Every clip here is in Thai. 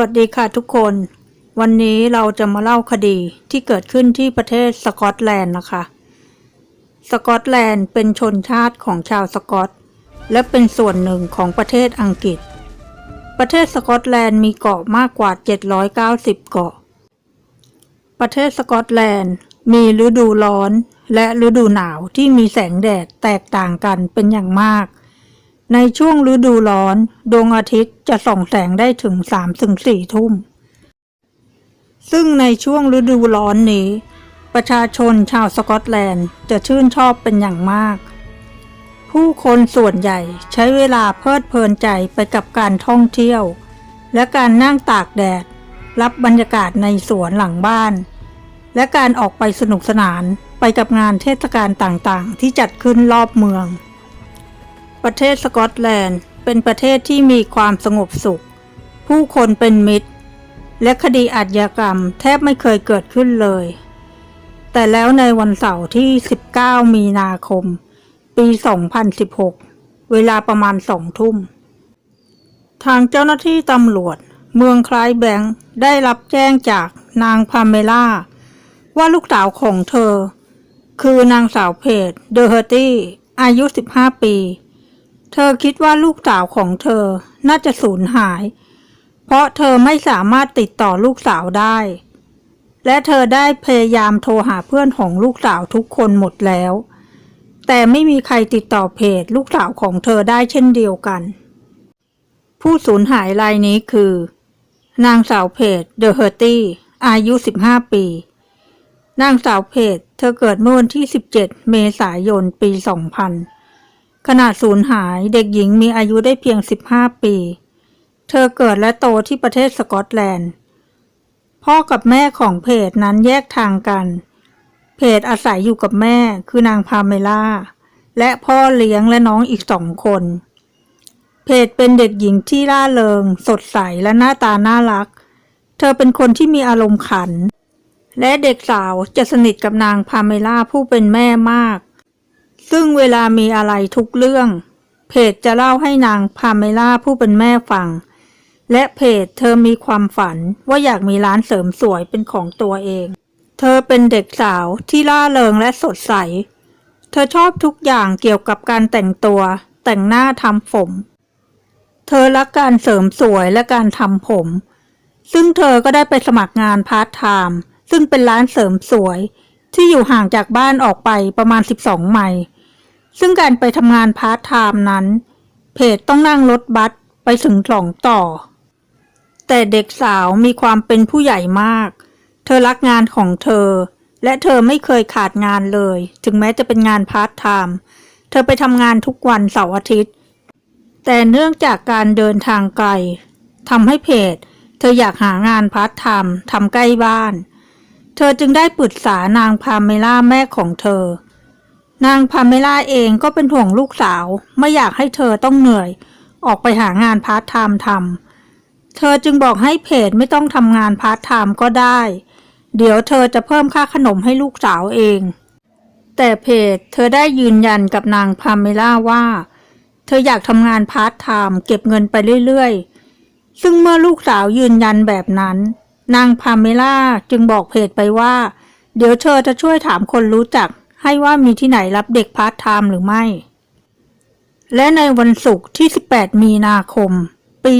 วัสดีค่ะทุกคน วันนี้เราจะมาเล่าคดีที่เกิดขึ้นที่ประเทศสกอตแลนด์นะคะ สกอตแลนด์เป็นชนชาติของชาวสกอต และเป็นส่วนหนึ่งของประเทศอังกฤษ ประเทศสกอตแลนด์มีเกาะมากกว่า 790 เกาะ ประเทศสกอตแลนด์มีฤดูร้อนและฤดูหนาวที่มีแสงแดดแตกต่างกันเป็นอย่างมาก ในช่วงฤดูร้อน ดวงอาทิตย์จะส่องแสงได้ถึง3ถึง4ทุ่ม ซึ่งในช่วงฤดูร้อนนี้ ประชาชนชาวสกอตแลนด์จะชื่นชอบเป็นอย่างมาก ผู้คนส่วนใหญ่ใช้เวลาเพลิดเพลินใจไปกับการท่องเที่ยว และการนั่งตากแดด รับบรรยากาศในสวนหลังบ้าน และการออกไปสนุกสนานไปกับงานเทศกาลต่างๆ ที่จัดขึ้นรอบเมือง ประเทศสกอตแลนด์เป็นประเทศที่มีความสงบสุข ผู้คนเป็นมิตร และคดีอาชญากรรมแทบไม่เคยเกิดขึ้นเลย แต่แล้วในวันเสาร์ที่ 19 มีนาคม ปี 2016 เวลาประมาณสองทุ่ม ทางเจ้าหน้าที่ตำรวจ เมืองคลายแบงค์ได้รับแจ้งจากนางพาเมล่า ว่าลูกสาวของเธอ คือนางสาวเพจเดอเฮอร์ตี้อายุ 15 ปี เธอคิดว่าลูกสาวของเธอน่าจะสูญหาย เพราะเธอไม่สามารถติดต่อลูกสาวได้ และเธอได้พยายามโทรหาเพื่อนของลูกสาวทุกคนหมดแล้ว แต่ไม่มีใครติดต่อเพจลูกสาวของเธอได้เช่นเดียวกัน ผู้สูญหายรายนี้คือ นางสาวเพจเดอะเฮอร์ตี้อายุ 15 ปี นางสาวเพจเธอเกิดเมื่อวันที่ 17 เมษายน ปี 2000 ขณะสูญหายเด็กหญิงมีอายุได้เพียง 15 ปี เธอเกิดและโตที่ประเทศสกอตแลนด์ พ่อกับแม่ของเพจนั้นแยกทางกัน เพจอาศัยอยู่กับแม่คือนางพาเมล่า และพ่อเลี้ยงและน้องอีกสองคน เพจเป็นเด็กหญิงที่ร่าเริง สดใสและหน้าตาน่ารัก เธอเป็นคนที่มีอารมณ์ขัน และเด็กสาวจะสนิทกับนางพาเมล่าผู้เป็นแม่มาก ซึ่งเวลามีอะไรทุกเรื่อง เพจจะเล่าให้นางพาเมล่าผู้เป็นแม่ฟัง และเพจเธอมีความฝันว่าอยากมีร้านเสริมสวยเป็นของตัวเอง เธอเป็นเด็กสาวที่ล่าเริงและสดใส เธอชอบทุกอย่างเกี่ยวกับการแต่งตัว แต่งหน้าทำผม เธอรักการเสริมสวยและการทำผม ซึ่งเธอก็ได้ไปสมัครงานพาร์ทไทม์ซึ่งเป็นร้านเสริมสวย ที่อยู่ห่างจากบ้านออกไปประมาณ 12 ไมล์ซึ่งการไปทำงานพาร์ทไทม์นั้น เพจต้องนั่งรถบัสไปถึงสองต่อ แต่เด็กสาวมีความเป็นผู้ใหญ่มาก เธอรักงานของเธอ และเธอไม่เคยขาดงานเลย ถึงแม้จะเป็นงานพาร์ทไทม์เธอไปทำงานทุกวันเสาร์อาทิตย์ แต่เนื่องจากการเดินทางไกลทำให้เพจ เธออยากหางานพาร์ทไทม์ทำใกล้บ้านเเธอจึงได้ปรึกษานางพาเมล่าแม่ของเธอ นางพาเมล่าเองก็เป็นห่วงลูกสาว ไม่อยากให้เธอต้องเหนื่อย ออกไปหางานพาร์ทไทม์ทำ เธอจึงบอกให้เพจไม่ต้องทำงานพาร์ทไทม์ก็ได้ เดี๋ยวเธอจะเพิ่มค่าขนมให้ลูกสาวเอง แต่เพจเธอได้ยืนยันกับนางพาเมล่าว่า เธออยากทำงานพาร์ทไทม์เก็บเงินไปเรื่อยๆ ซึ่งเมื่อลูกสาวยืนยันแบบนั้น นางพาเมล่าจึงบอกเพจไปว่า เดี๋ยวเธอจะช่วยถามคนรู้จัก ให้ว่ามีที่ไหนรับเด็กพาร์ทไทม์หรือไม่ และในวันศุกร์ที่ 18 มีนาคม ปี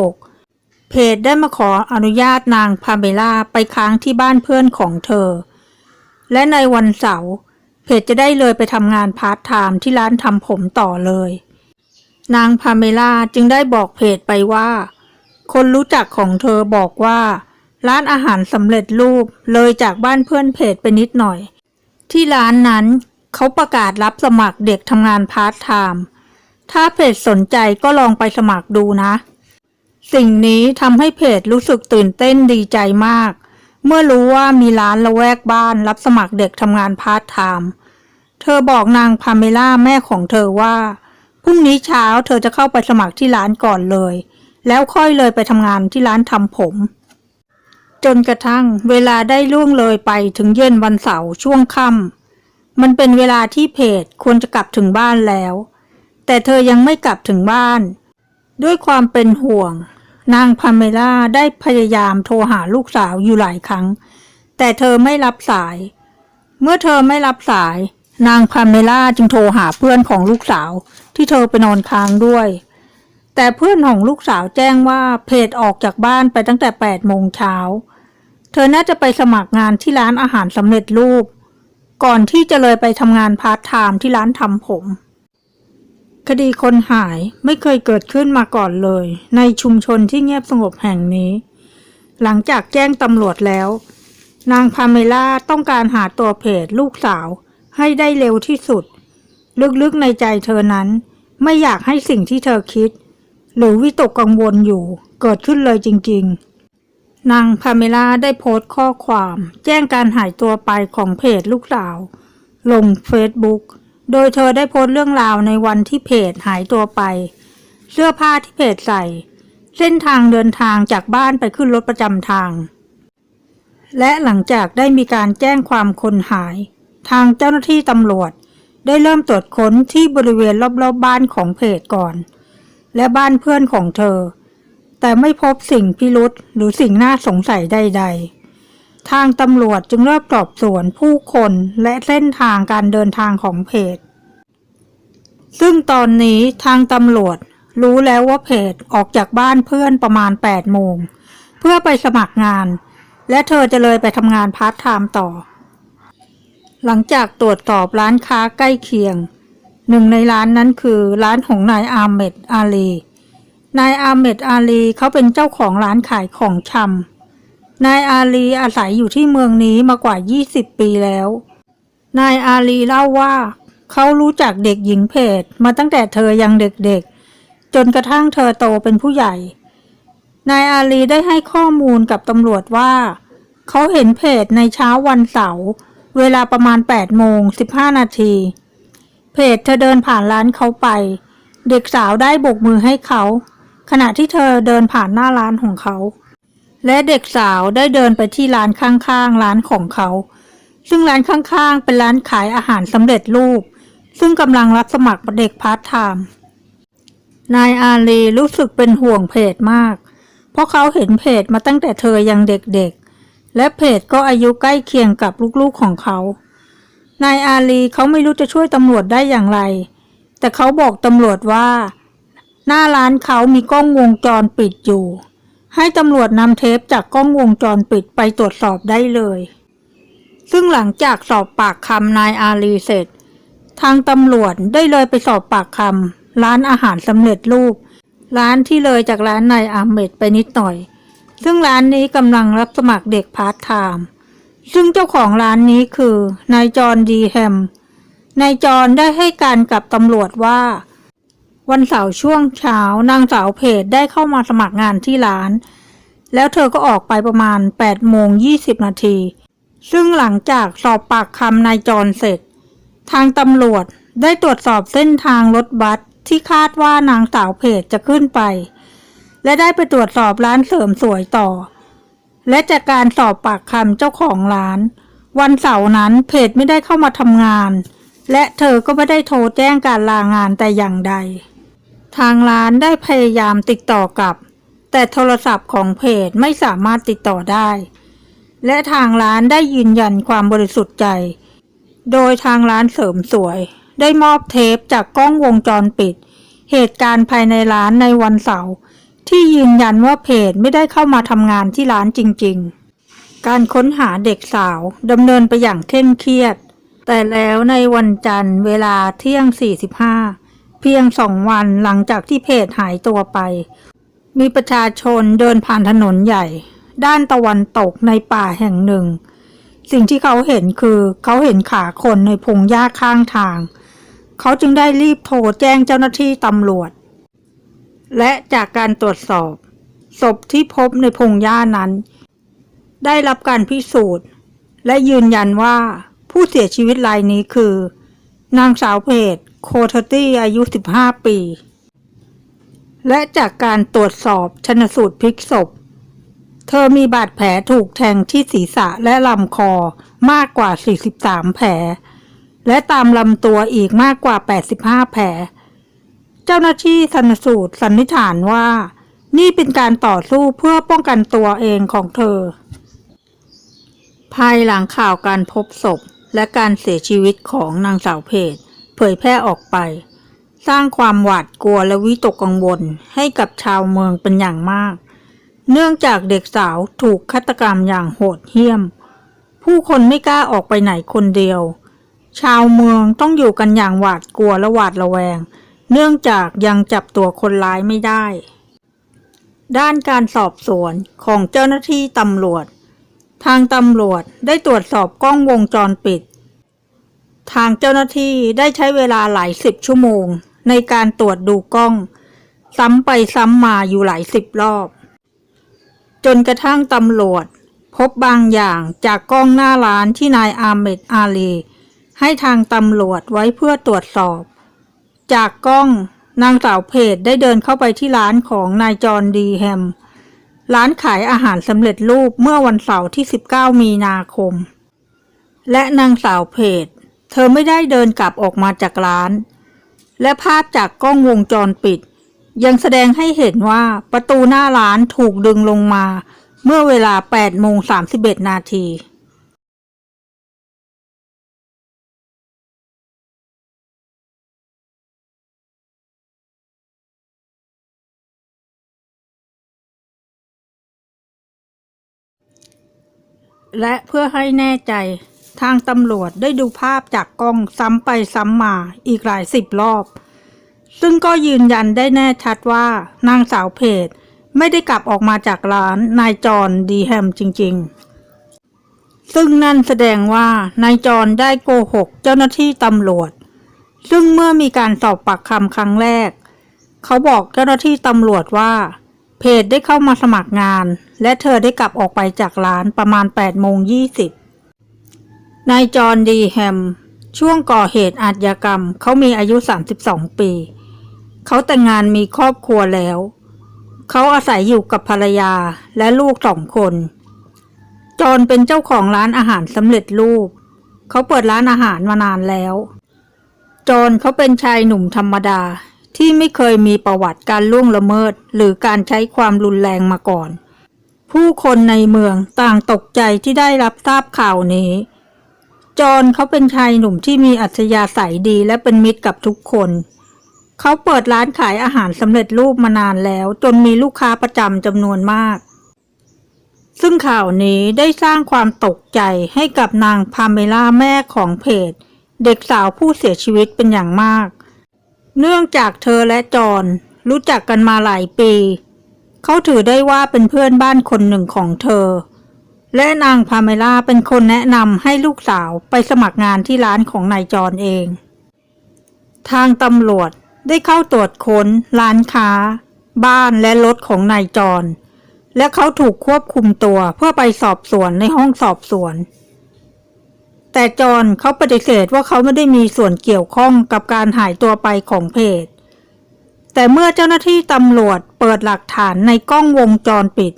2016 เพจได้มาขออนุญาตนางพาเมล่าไปค้างที่บ้านเพื่อนของเธอ และในวันเสาร์เพจจะได้เลยไปทำงานพาร์ทไทม์ที่ร้านทำผมต่อเลย นางพาเมล่าจึงได้บอกเพจไปว่า คนรู้จักของเธอบอกว่า ร้านอาหารสำเร็จรูปเลยจากบ้านเพื่อนเพจไปนิดหน่อย ที่ร้านนั้นเขาประกาศรับสมัครเด็กทำงานพาร์ทไทม์ถ้าเพจสนใจก็ลองไปสมัครดูนะ สิ่งนี้ทำให้เพจรู้สึกตื่นเต้นดีใจมาก เมื่อรู้ว่ามีร้านละแวกบ้านรับสมัครเด็กทำงานพาร์ทไทม์เธอบอกนางพาเมล่าแม่ของเธอว่าพรุ่งนี้เช้าเธอจะเข้าไปสมัครที่ร้านก่อนเลย แล้วค่อยเลยไปทำงานที่ร้านทำผม จนกระทั่งเวลาได้ล่วงเลยไปถึงเย็นวันเสาร์ช่วงค่ำมันเป็นเวลาที่เพจควรจะกลับถึงบ้านแล้ว แต่เธอยังไม่กลับถึงบ้าน ด้วยความเป็นห่วง นางพาเมล่าได้พยายามโทรหาลูกสาวอยู่หลายครั้ง แต่เธอไม่รับสาย เมื่อเธอไม่รับสาย นางพาเมล่าจึงโทรหาเพื่อนของลูกสาวที่เธอไปนอนค้างด้วย แต่เพื่อนของลูกสาวแจ้งว่าเพจออกจากบ้านไปตั้งแต่8โมงเช้า เธอน่าจะไปสมัครงานที่ร้านอาหารสำเร็จรูป ก่อนที่จะเลยไปทำงานพาร์ทไทม์ที่ร้านทำผม คดีคนหายไม่เคยเกิดขึ้นมาก่อนเลย ในชุมชนที่เงียบสงบแห่งนี้ หลังจากแจ้งตำรวจแล้ว นางพาเมล่าต้องการหาตัวเพจลูกสาวให้ได้เร็วที่สุด ลึกๆในใจเธอนั้น ไม่อยากให้สิ่งที่เธอคิด หรือวิตกกังวลอยู่เกิดขึ้นเลยจริง ๆ นางพาเมล่าได้โพสต์ข้อความ แจ้งการหายตัวไปของเพจลูกสาว ลงเฟซบุ๊กโดยเธอได้โพสต์เรื่องราวในวันที่เพจหายตัวไป เสื้อผ้าที่เพจใส่ เส้นทางเดินทางจากบ้านไปขึ้นรถประจำทาง และหลังจากได้มีการแจ้งความคนหาย ทางเจ้าหน้าที่ตำรวจได้เริ่มตรวจค้นที่บริเวณรอบๆบบ้านของเพจก่อน และบ้านเพื่อนของเธอ แต่ไม่พบสิ่งพิรุษหรือสิ่งน่าสงสัยใด ๆ ทางตำรวจจึงเริ่มสอบสวนผู้คนและเส้นทางการเดินทางของเพจ ซึ่งตอนนี้ทางตำรวจรู้แล้วว่าเพจออกจากบ้านเพื่อนประมาณ8โมงเพื่อไปสมัครงาน และเธอจะเลยไปทำงานพาร์ทไทม์ต่อ หลังจากตรวจสอบร้านค้าใกล้เคียง หนึ่งในร้านนั้นคือร้านของนายอาเมดอาลี นายอาเมดอาลีเขาเป็นเจ้าของร้านขายของชำ นายอาลีอาศัยอยู่ที่เมืองนี้มากว่า 20 ปีแล้ว นายอาลีเล่าว่า เขารู้จักเด็กหญิงเพจมาตั้งแต่เธอยังเด็กๆ จนกระทั่งเธอโตเป็นผู้ใหญ่ นายอาลีได้ให้ข้อมูลกับตำรวจว่า เขาเห็นเพจในเช้าวันเสาร์เวลาประมาณ8โมง15นาที เพจเธอเดินผ่านร้านเขาไป เด็กสาวได้โบกมือให้เขา ขณะที่เธอเดินผ่านหน้าร้านของเขา และเด็กสาวได้เดินไปที่ร้านข้างๆร้านของเขา ซึ่งร้านข้างๆ เป็นร้านขายอาหารสำเร็จรูป ซึ่งกำลังรับสมัครเด็กพาร์ทไทม์นายอาลีรู้สึกเป็นห่วงเพจมาก เพราะเขาเห็นเพจมาตั้งแต่เธอยังเด็กๆ และเพจก็อายุใกล้เคียงกับลูกๆของเขา นายอาลีเขาไม่รู้จะช่วยตำรวจได้อย่างไร แต่เขาบอกตำรวจว่า หน้าร้านเขามีกล้องวงจรปิดอยู่ ให้ตำรวจนำเทปจากกล้องวงจรปิดไปตรวจสอบได้เลย ซึ่งหลังจากสอบปากคำนายอาลีเสร็จ ทางตำรวจได้เลยไปสอบปากคำร้านอาหารสำเร็จรูป ร้านที่เลยจากร้านนายอาเมดไปนิดหน่อย ซึ่งร้านนี้กำลังรับสมัครเด็กพาร์ทไทม์ ซึ่งเจ้าของร้านนี้คือนายจอห์นดีแฮมนายจอห์นได้ให้การกับตำรวจว่า วันเสาร์ช่วงเช้านางสาวเพจได้เข้ามาสมัครงานที่ร้าน แล้วเธอก็ออกไปประมาณ8โมง20 นาที ซึ่งหลังจากสอบปากคำนายจอห์นเสร็จ ทางตำรวจได้ตรวจสอบเส้นทางรถบัสที่คาดว่านางสาวเพจจะขึ้นไป และได้ไปตรวจสอบร้านเสริมสวยต่อ และจากการสอบปากคำเจ้าของร้าน วันเสาร์นั้นเพจไม่ได้เข้ามาทำงาน และเธอก็ไม่ได้โทรแจ้งการลางานแต่อย่างใด ทางร้านได้พยายามติดต่อกับ แต่โทรศัพท์ของเพจไม่สามารถติดต่อได้ และทางร้านได้ยืนยันความบริสุทธิ์ใจ โดยทางร้านเสริมสวย ได้มอบเทปจากกล้องวงจรปิด เหตุการณ์ภายในร้านในวันเสาร์ ที่ยืนยันว่าเพจไม่ได้เข้ามาทำงานที่ร้านจริง ๆ การค้นหาเด็กสาวดำเนินไปอย่างเคร่งเครียด แต่แล้วในวันจันทร์เวลาเที่ยง 45 เพียงสองวันหลังจากที่เพจหายตัวไป มีประชาชนเดินผ่านถนนใหญ่ ด้านตะวันตกในป่าแห่งหนึ่ง สิ่งที่เขาเห็นคือเขาเห็นขาคนในพงหญ้าข้างทาง เขาจึงได้รีบโทรแจ้งเจ้าหน้าที่ตำรวจ และจากการตรวจสอบ ศพที่พบในพงหญ้านั้น ได้รับการพิสูจน์ และยืนยันว่าผู้เสียชีวิตรายนี้คือ นางสาวเพจโคทตี้อายุ 15 ปี และจากการตรวจสอบชนสูตรพลิกศพ เธอมีบาดแผลถูกแทงที่ศีรษะและลำคอมากกว่า 43 แผล และตามลำตัวอีกมากกว่า 85 แผล เจ้าหน้าที่ชันสูตรสันนิษฐานว่า นี่เป็นการต่อสู้เพื่อป้องกันตัวเองของเธอ ภายหลังข่าวการพบศพและการเสียชีวิตของนางสาวเพจเผยแพร่ออกไป สร้างความหวาดกลัวและวิตกกังวลให้กับชาวเมืองเป็นอย่างมาก เนื่องจากเด็กสาวถูกฆาตกรรมอย่างโหดเหี้ยม ผู้คนไม่กล้าออกไปไหนคนเดียว ชาวเมืองต้องอยู่กันอย่างหวาดกลัวและหวาดระแวง เนื่องจากยังจับตัวคนร้ายไม่ได้ ด้านการสอบสวนของเจ้าหน้าที่ตำรวจ ทางตำรวจได้ตรวจสอบกล้องวงจรปิด ทางเจ้าหน้าที่ได้ใช้เวลาหลายสิบชั่วโมง ในการตรวจดูกล้อง ซ้ำไปซ้ำมาอยู่หลายสิบรอบ จนกระทั่งตำรวจ พบบางอย่างจากกล้องหน้าร้านที่นายอาเมดอาลีให้ทางตำรวจไว้เพื่อตรวจสอบ จากกล้องนางสาวเพจได้เดินเข้าไปที่ร้านของนายจอห์นดีแฮม ร้านขายอาหารสำเร็จรูปเมื่อวันเสาร์ที่ 19 มีนาคม และนางสาวเพจ เธอไม่ได้เดินกลับออกมาจากร้าน และภาพจากกล้องวงจรปิด ยังแสดงให้เห็นว่าประตูหน้าร้านถูกดึงลงมา เมื่อเวลา8โมง31 นาที และเพื่อให้แน่ใจ ทางตำรวจได้ดูภาพจากกล้องซ้ำไปซ้ำมาอีกหลายสิบรอบ ซึ่งก็ยืนยันได้แน่ชัดว่านางสาวเพจไม่ได้กลับออกมาจากร้านนายจอนดีแฮมจริง ๆ ซึ่งนั่นแสดงว่านายจอนได้โกหกเจ้าหน้าที่ตำรวจ ซึ่งเมื่อมีการสอบปากคำครั้งแรก เขาบอกเจ้าหน้าที่ตำรวจว่า เพจได้เข้ามาสมัครงาน และเธอได้กลับออกไปจากร้านประมาณ8โมง20นายจอห์นดีแฮม ช่วงก่อเหตุอาชญากรรม เขามีอายุ 32 ปี เขาแต่งงานมีครอบครัวแล้ว เขาอาศัยอยู่กับภรรยาและลูกสองคน จอห์นเป็นเจ้าของร้านอาหารสำเร็จรูป เขาเปิดร้านอาหารมานานแล้ว จอห์นเขาเป็นชายหนุ่มธรรมดา ที่ไม่เคยมีประวัติการล่วงละเมิด หรือการใช้ความรุนแรงมาก่อน ผู้คนในเมืองต่างตกใจที่ได้รับทราบข่าวนี้ จอห์นเขาเป็นชายหนุ่มที่มีอัธยาศัยดีและเป็นมิตรกับทุกคน เขาเปิดร้านขายอาหารสำเร็จรูปมานานแล้ว จนมีลูกค้าประจำจำนวนมากซึ่งข่าวนี้ได้สร้างความตกใจให้กับนางพาเมล่าแม่ของเพจ เด็กสาวผู้เสียชีวิตเป็นอย่างมาก เนื่องจากเธอและจอห์นรู้จักกันมาหลายปี เขาถือได้ว่าเป็นเพื่อนบ้านคนหนึ่งของเธอ และนางพาเมล่าเป็นคนแนะนำให้ลูกสาวไปสมัครงานที่ร้านของนายจอห์นเอง ทางตำรวจได้เข้าตรวจค้น ร้านค้า บ้านและรถของนายจอห์นและเขาถูกควบคุมตัวเพื่อไปสอบสวนในห้องสอบสวน แต่จอห์นเขาปฏิเสธว่าเขาไม่ได้มีส่วนเกี่ยวข้องกับการหายตัวไปของเพจแต่เมื่อเจ้าหน้าที่ตำรวจเปิดหลักฐานในกล้องวงจรปิด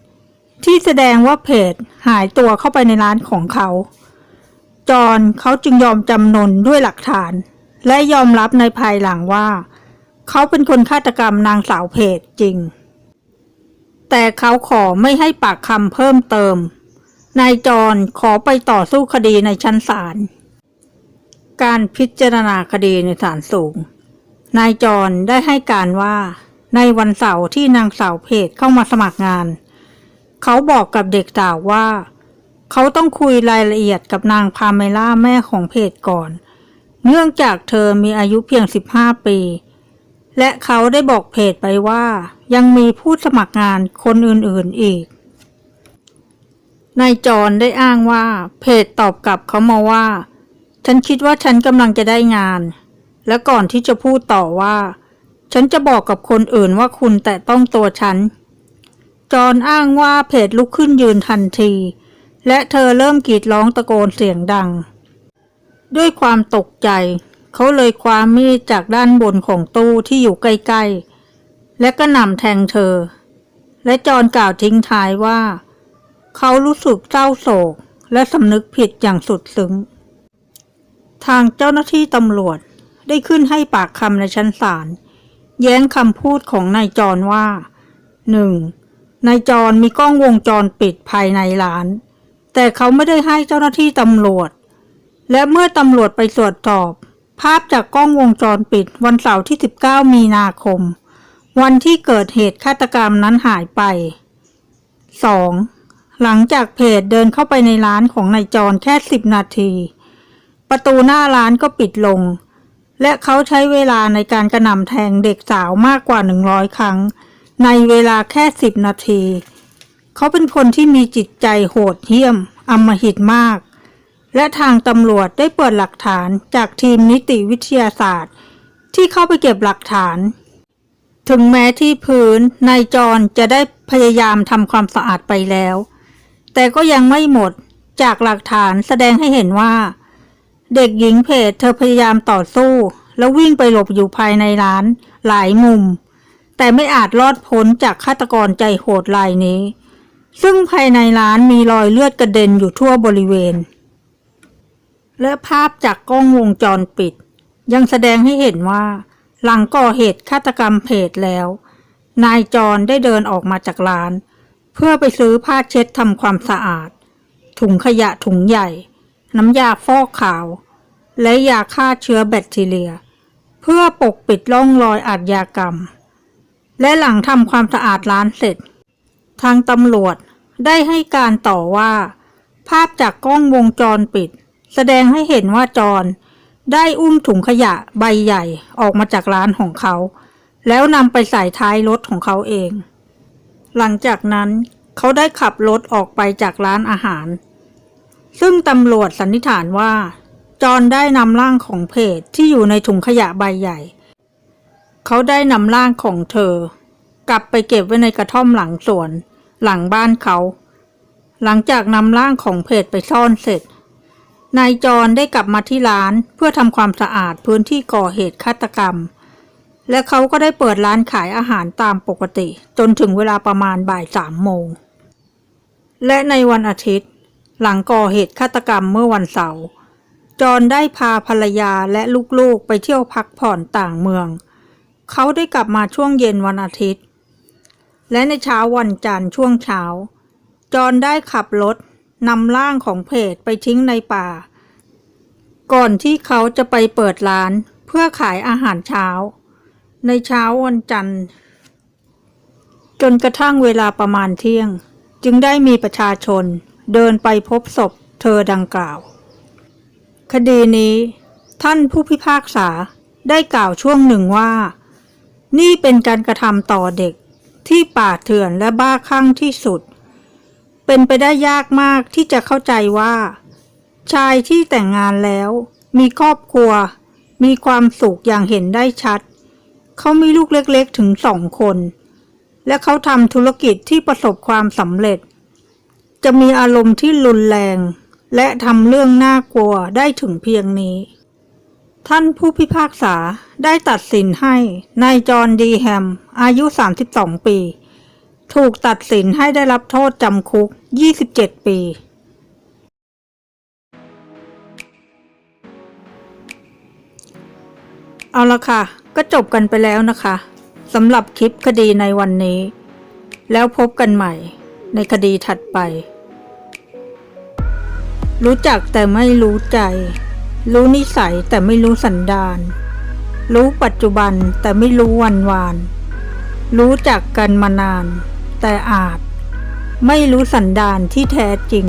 ที่แสดงว่าเพจหายตัวเข้าไปในร้านของเขา จอห์นเขาจึงยอมจำนนด้วยหลักฐาน และยอมรับในภายหลังว่า เขาเป็นคนฆาตกรรมนางสาวเพจจริง แต่เขาขอไม่ให้ปากคำเพิ่มเติม นายจรขอไปต่อสู้คดีในชั้นศาล การพิจารณาคดีในศาลสูง นายจรได้ให้การว่า ในวันเสาร์ที่นางสาวเพจเข้ามาสมัครงาน เขาบอกกับเด็กสาวว่า เขาต้องคุยรายละเอียดกับนางพาเมล่าแม่ของเพจก่อน เนื่องจากเธอมีอายุเพียง 15 ปี และเขาได้บอกเพจไปว่า ยังมีผู้สมัครงานคนอื่นๆอีก นายจรได้อ้างว่า เพจตอบกลับเขามาว่า ฉันคิดว่าฉันกำลังจะได้งาน และก่อนที่จะพูดต่อว่า ฉันจะบอกกับคนอื่นว่าคุณแต่ต้องตัวฉัน จอนอ้างว่าเพจลุกขึ้นยืนทันที และเธอเริ่มกรีดร้องตะโกนเสียงดัง ด้วยความตกใจ เขาเลยคว้ามีดจากด้านบนของตู้ที่อยู่ใกล้ๆ และก็นำแทงเธอ และจอนกล่าวทิ้งท้ายว่า เขารู้สึกเศร้าโศกและสำนึกผิดอย่างสุดซึ้ง ทางเจ้าหน้าที่ตำรวจได้ขึ้นให้ปากคำในชั้นศาลแย้งคำพูดของนายจรว่า 1. นายจรมีกล้องวงจรปิดภายในร้าน แต่เขาไม่ได้ให้เจ้าหน้าที่ตำรวจ และเมื่อตำรวจไปตรวจสอบ ภาพจากกล้องวงจรปิดวันเสาร์ที่ 19 มีนาคม วันที่เกิดเหตุฆาตกรรมนั้นหายไป 2. หลังจากเพจเดินเข้าไปในร้านของนายจรแค่10นาที ประตูหน้าร้านก็ปิดลง และเขาใช้เวลาในการกระหน่ำแทงเด็กสาวมากกว่า100ครั้ง ในเวลาแค่10นาที เขาเป็นคนที่มีจิตใจโหดเหี้ยมอำมหิตมาก และทางตำรวจได้เปิดหลักฐานจากทีมนิติวิทยาศาสตร์ ที่เข้าไปเก็บหลักฐาน ถึงแม้ที่พื้นนายจรจะได้พยายามทำความสะอาดไปแล้ว แต่ก็ยังไม่หมดจากหลักฐานแสดงให้เห็นว่า เด็กหญิงเพจเธอพยายามต่อสู้ แล้ววิ่งไปหลบอยู่ภายในร้านหลายมุม แต่ไม่อาจรอดพ้นจากฆาตกรใจโหดรายนี้ ซึ่งภายในร้านมีรอยเลือดกระเด็นอยู่ทั่วบริเวณ และภาพจากกล้องวงจรปิด ยังแสดงให้เห็นว่า หลังก่อเหตุฆาตกรรมเพจแล้ว นายจรได้เดินออกมาจากร้าน เพื่อไปซื้อผ้าเช็ดทำความสะอาด ถุงขยะถุงใหญ่ น้ำยาฟอกขาว และยาฆ่าเชื้อแบคทีเรีย เพื่อปกปิดร่องรอยอาชญากรรม และหลังทำความสะอาดร้านเสร็จ ทางตำรวจได้ให้การต่อว่า ภาพจากกล้องวงจรปิด แสดงให้เห็นว่าจรได้อุ้มถุงขยะใบใหญ่ออกมาจากร้านของเขา แล้วนำไปใส่ท้ายรถของเขาเอง หลังจากนั้นเขาได้ขับรถออกไปจากร้านอาหาร ซึ่งตำรวจสันนิษฐานว่า จอห์นได้นำร่างของเพจที่อยู่ในถุงขยะใบใหญ่ เขาได้นำร่างของเธอ กลับไปเก็บไว้ในกระท่อมหลังสวน หลังบ้านเขา หลังจากนำร่างของเพจไปซ่อนเสร็จ นายจอห์นได้กลับมาที่ร้านเพื่อทำความสะอาดพื้นที่ก่อเหตุฆาตกรรม และเขาก็ได้เปิดร้านขายอาหารตามปกติ จนถึงเวลาประมาณบ่ายสามโมง และในวันอาทิตย์ หลังก่อเหตุฆาตกรรมเมื่อวันเสาร์จอนได้พาภรรยาและลูกๆไปเที่ยวพักผ่อนต่างเมือง เขาได้กลับมาช่วงเย็นวันอาทิตย์ และในเช้าวันจันทร์ช่วงเช้า จอนได้ขับรถนำร่างของเพจไปทิ้งในป่า ก่อนที่เขาจะไปเปิดร้านเพื่อขายอาหารเช้า ในเช้าวันจันทร์ จนกระทั่งเวลาประมาณเที่ยง จึงได้มีประชาชนเดินไปพบศพเธอดังกล่าว คดีนี้ ท่านผู้พิพากษาได้กล่าวช่วงหนึ่งว่า นี่เป็นการกระทำต่อเด็กที่ป่าเถื่อนและบ้าคลั่งที่สุด เป็นไปได้ยากมากที่จะเข้าใจว่า ชายที่แต่งงานแล้ว มีครอบครัว มีความสุขอย่างเห็นได้ชัด เขามีลูกเล็กๆถึงสองคน และเขาทำธุรกิจที่ประสบความสำเร็จ จะมีอารมณ์ที่รุนแรง และทำเรื่องน่ากลัวได้ถึงเพียงนี้ ท่านผู้พิพากษาได้ตัดสินให้นายจอห์นดีแฮม อายุ 32 ปี ถูกตัดสินให้ได้รับโทษจำคุก 27 ปีเอาละค่ะ ก็จบกันไปแล้วนะคะสำหรับคลิปคดีในวันนี้ แล้วพบกันใหม่ในคดีถัดไป รู้จักแต่ไม่รู้ใจ รู้นิสัยแต่ไม่รู้สันดาน รู้ปัจจุบันแต่ไม่รู้วันวาน รู้จักกันมานาน แต่อาจ ไม่รู้สันดานที่แท้จริง